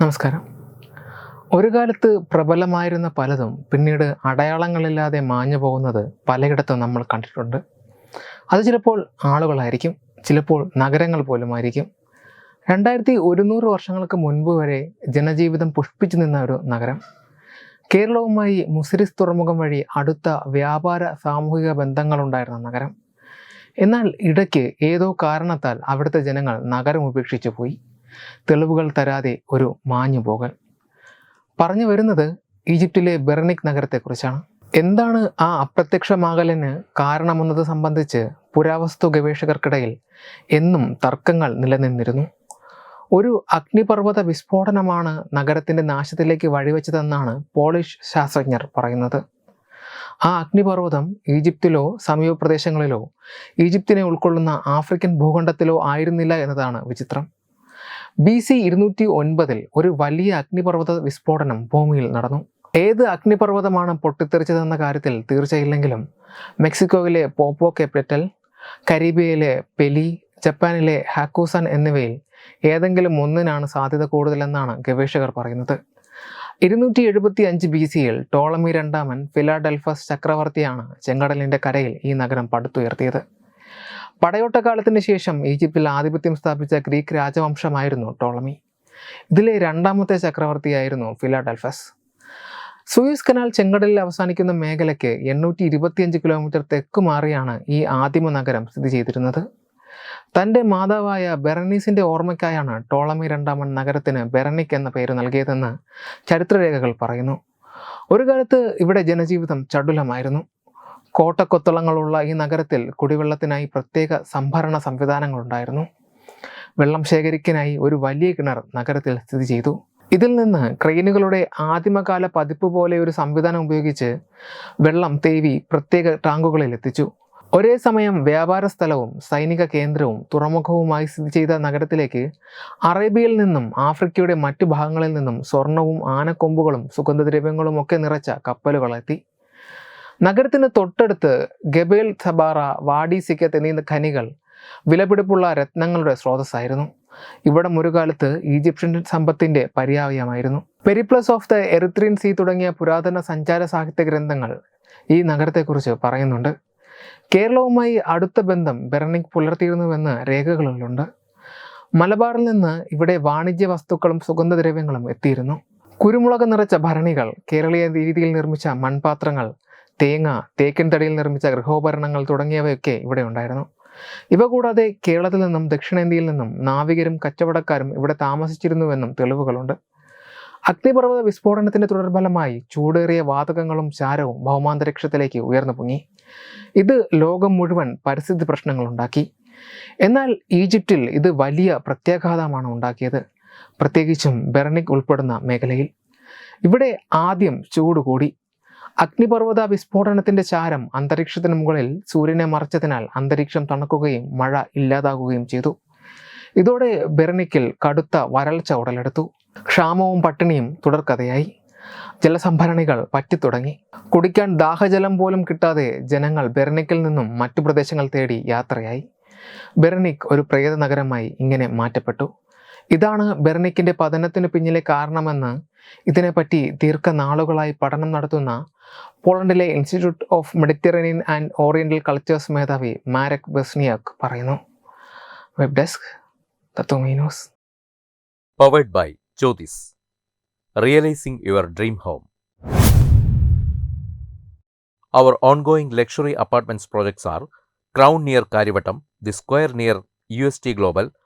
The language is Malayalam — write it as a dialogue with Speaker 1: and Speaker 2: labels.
Speaker 1: നമസ്കാരം. ഒരു കാലത്ത് പ്രബലമായിരുന്ന പലതും പിന്നീട് അടയാളങ്ങളില്ലാതെ മാഞ്ഞു പോകുന്നത് പലയിടത്തും നമ്മൾ കണ്ടിട്ടുണ്ട്. അത് ചിലപ്പോൾ ആളുകളായിരിക്കും ചിലപ്പോൾ നഗരങ്ങൾ പോലുമായിരിക്കും. രണ്ടായിരത്തി ഒരുന്നൂറ് വർഷങ്ങൾക്ക് മുൻപ് വരെ ജനജീവിതം പുഷ്പിച്ചു നിന്ന ഒരു നഗരം. കേരളവുമായി മുസിരിസ് തുറമുഖം വഴി അടുത്ത വ്യാപാര സാമൂഹിക ബന്ധങ്ങളുണ്ടായിരുന്ന നഗരം. എന്നാൽ ഇടയ്ക്ക് ഏതോ കാരണത്താൽ അവിടുത്തെ ജനങ്ങൾ നഗരം ഉപേക്ഷിച്ചു പോയി. തെളിവുകൾ തരാതെ ഒരു മാഞ്ഞു പോകൽ. പറഞ്ഞു വരുന്നത് ഈജിപ്തിലെ ബെർണിക് നഗരത്തെക്കുറിച്ചാണ്. എന്താണ് ആ അപ്രത്യക്ഷമാകലിന് കാരണമെന്നത് സംബന്ധിച്ച് പുരാവസ്തു ഗവേഷകർക്കിടയിൽ എന്നും തർക്കങ്ങൾ നിലനിന്നിരുന്നു. ഒരു അഗ്നിപർവത വിസ്ഫോടനമാണ് നഗരത്തിന്റെ നാശത്തിലേക്ക് വഴിവെച്ചതെന്നാണ് പോളിഷ് ശാസ്ത്രജ്ഞർ പറയുന്നത്. ആ അഗ്നിപർവതം ഈജിപ്തിലോ സമീപ പ്രദേശങ്ങളിലോ ഈജിപ്തിനെ ഉൾക്കൊള്ളുന്ന ആഫ്രിക്കൻ ഭൂഖണ്ഡത്തിലോ ആയിരുന്നില്ല എന്നതാണ് വിചിത്രം. ബി സി ഇരുന്നൂറ്റി ഒൻപതിൽ ഒരു വലിയ അഗ്നിപർവത വിസ്ഫോടനം ഭൂമിയിൽ നടന്നു. ഏത് അഗ്നിപർവതമാണ് പൊട്ടിത്തെറിച്ചതെന്ന കാര്യത്തിൽ തീർച്ചയില്ലെങ്കിലും മെക്സിക്കോയിലെ പോപ്പോ കെപ്പിറ്റൽ കരീബിയയിലെ പെലി ജപ്പാനിലെ ഹാക്കൂസൻ എന്നിവയിൽ ഏതെങ്കിലും ഒന്നിനാണ് സാധ്യത കൂടുതലെന്നാണ് ഗവേഷകർ പറയുന്നത്. ഇരുന്നൂറ്റി എഴുപത്തി അഞ്ച് ബി സിയിൽ ടോളമി രണ്ടാമൻ ഫിലാഡൽഫസ് ചക്രവർത്തിയാണ് ചെങ്കടലിന്റെ കരയിൽ ഈ നഗരം പടുത്തുയർത്തിയത്. പടയോട്ടക്കാലത്തിന് ശേഷം ഈജിപ്തിൽ ആധിപത്യം സ്ഥാപിച്ച ഗ്രീക്ക് രാജവംശമായിരുന്നു ടോളമി. ഇതിലെ രണ്ടാമത്തെ ചക്രവർത്തിയായിരുന്നു ഫിലാഡൽഫസ്. സൂയിസ് കനാൽ ചെങ്കടലിൽ അവസാനിക്കുന്ന മേഖലയ്ക്ക് എണ്ണൂറ്റി ഇരുപത്തിയഞ്ച് കിലോമീറ്റർ തെക്ക് മാറിയാണ് ഈ ആദിമ നഗരം സ്ഥിതി ചെയ്തിരുന്നത്. തന്റെ മാതാവായ ബെറനീസിന്റെ ഓർമ്മയ്ക്കായാണ് ടോളമി രണ്ടാമൻ നഗരത്തിന് ബെറനിക് എന്ന പേര് നൽകിയതെന്ന് ചരിത്രരേഖകൾ പറയുന്നു. ഒരു കാലത്ത് ഇവിടെ ജനജീവിതം ചടുലമായിരുന്നു. കോട്ടക്കൊത്തളങ്ങളുള്ള ഈ നഗരത്തിൽ കുടിവെള്ളത്തിനായി പ്രത്യേക സംഭരണ സംവിധാനങ്ങളുണ്ടായിരുന്നു. വെള്ളം ശേഖരിക്കാനായി ഒരു വലിയ കിണർ നഗരത്തിൽ സ്ഥിതി ചെയ്തു. ഇതിൽ നിന്ന് ക്രെയിനുകളുടെ ആദിമകാല പതിപ്പ് പോലെ ഒരു സംവിധാനം ഉപയോഗിച്ച് വെള്ളം തേവി പ്രത്യേക ടാങ്കുകളിൽ എത്തിച്ചു. ഒരേ സമയം വ്യാപാര സ്ഥലവും സൈനിക കേന്ദ്രവും തുറമുഖവുമായി സ്ഥിതി ചെയ്ത നഗരത്തിലേക്ക് അറേബ്യയിൽ നിന്നും ആഫ്രിക്കയുടെ മറ്റു ഭാഗങ്ങളിൽ നിന്നും സ്വർണവും ആനക്കൊമ്പുകളും സുഗന്ധദ്രവ്യങ്ങളും ഒക്കെ നിറച്ച കപ്പലുകളെത്തി. നഗരത്തിന് തൊട്ടടുത്ത് ഗബേൽ സബാറ വാഡി സിക്കത്ത് എന്നീ ഖനികൾ വിലപിടിപ്പുള്ള രത്നങ്ങളുടെ സ്രോതസ്സായിരുന്നു. ഇവിടം ഒരു കാലത്ത് ഈജിപ്ഷ്യൻ സമ്പത്തിന്റെ പര്യാവയമായിരുന്നു Periplus of the Erythraean Sea തുടങ്ങിയ പുരാതന സഞ്ചാര സാഹിത്യ ഗ്രന്ഥങ്ങൾ ഈ നഗരത്തെക്കുറിച്ച് പറയുന്നുണ്ട്. കേരളവുമായി അടുത്ത ബന്ധം ബെർണിക് പുലർത്തിയിരുന്നുവെന്ന് രേഖകളിലുണ്ട്. മലബാറിൽ നിന്ന് ഇവിടെ വാണിജ്യ വസ്തുക്കളും സുഗന്ധദ്രവ്യങ്ങളും എത്തിയിരുന്നു. കുരുമുളക് നിറച്ച ഭരണികൾ കേരളീയ രീതിയിൽ നിർമ്മിച്ച മൺപാത്രങ്ങൾ തേങ്ങ തേക്കൻ തടിയിൽ നിർമ്മിച്ച ഗൃഹോപകരണങ്ങൾ തുടങ്ങിയവയൊക്കെ ഇവിടെ ഉണ്ടായിരുന്നു. ഇവ കൂടാതെ കേരളത്തിൽ നിന്നും ദക്ഷിണേന്ത്യയിൽ നിന്നും നാവികരും കച്ചവടക്കാരും ഇവിടെ താമസിച്ചിരുന്നുവെന്നും തെളിവുകളുണ്ട്. അഗ്നിപർവത വിസ്ഫോടനത്തിന്റെ തുടർഫലമായി ചൂടേറിയ വാതകങ്ങളും ചാരവും ഭൗമാന്തരീക്ഷത്തിലേക്ക് ഉയർന്നു പൊങ്ങി. ഇത് ലോകം മുഴുവൻ പരിസ്ഥിതി പ്രശ്നങ്ങളുണ്ടാക്കി എന്നാൽ ഈജിപ്തിൽ ഇത് വലിയ പ്രത്യാഘാതമാണ് ഉണ്ടാക്കിയത്. പ്രത്യേകിച്ചും ബെർണിക് ഉൾപ്പെടുന്ന മേഖലയിൽ. ഇവിടെ ആദ്യം ചൂട് കൂടി. അഗ്നിപർവത വിസ്ഫോടനത്തിന്റെ ചാരം അന്തരീക്ഷത്തിന് മുകളിൽ സൂര്യനെ മറച്ചതിനാൽ അന്തരീക്ഷം തണുക്കുകയും മഴ ഇല്ലാതാകുകയും ചെയ്തു. ഇതോടെ ബെർണിക്കിൽ കടുത്ത വരൾച്ച ഉടലെടുത്തു. ക്ഷാമവും പട്ടിണിയും തുടർക്കഥയായി. ജലസംഭരണികൾ പറ്റിത്തുടങ്ങി. കുടിക്കാൻ ദാഹജലം പോലും കിട്ടാതെ ജനങ്ങൾ ബെർണിക്കിൽ നിന്നും മറ്റു പ്രദേശങ്ങൾ തേടി യാത്രയായി. ബെർണിക് ഒരു പ്രേത നഗരമായി ഇങ്ങനെ മാറ്റപ്പെട്ടു. ഇതാണ് ബെർണിക്കിന്റെ പതനത്തിന് പിന്നിലെ കാരണമെന്ന് ഇതിനെപ്പറ്റി ദീർഘനാളുകളായി പഠനം നടത്തുന്ന പോളണ്ടിലെ institute of Mediterranean and oriental cultures മേധാവി മാരക് ബെസ്നിയാക് പറയുന്നു. Web desk തത്വമീനോസ് powered
Speaker 2: by Jyothis realising your dream home our ongoing luxury apartments projects are crown near Kariavattom the square near U S T Crown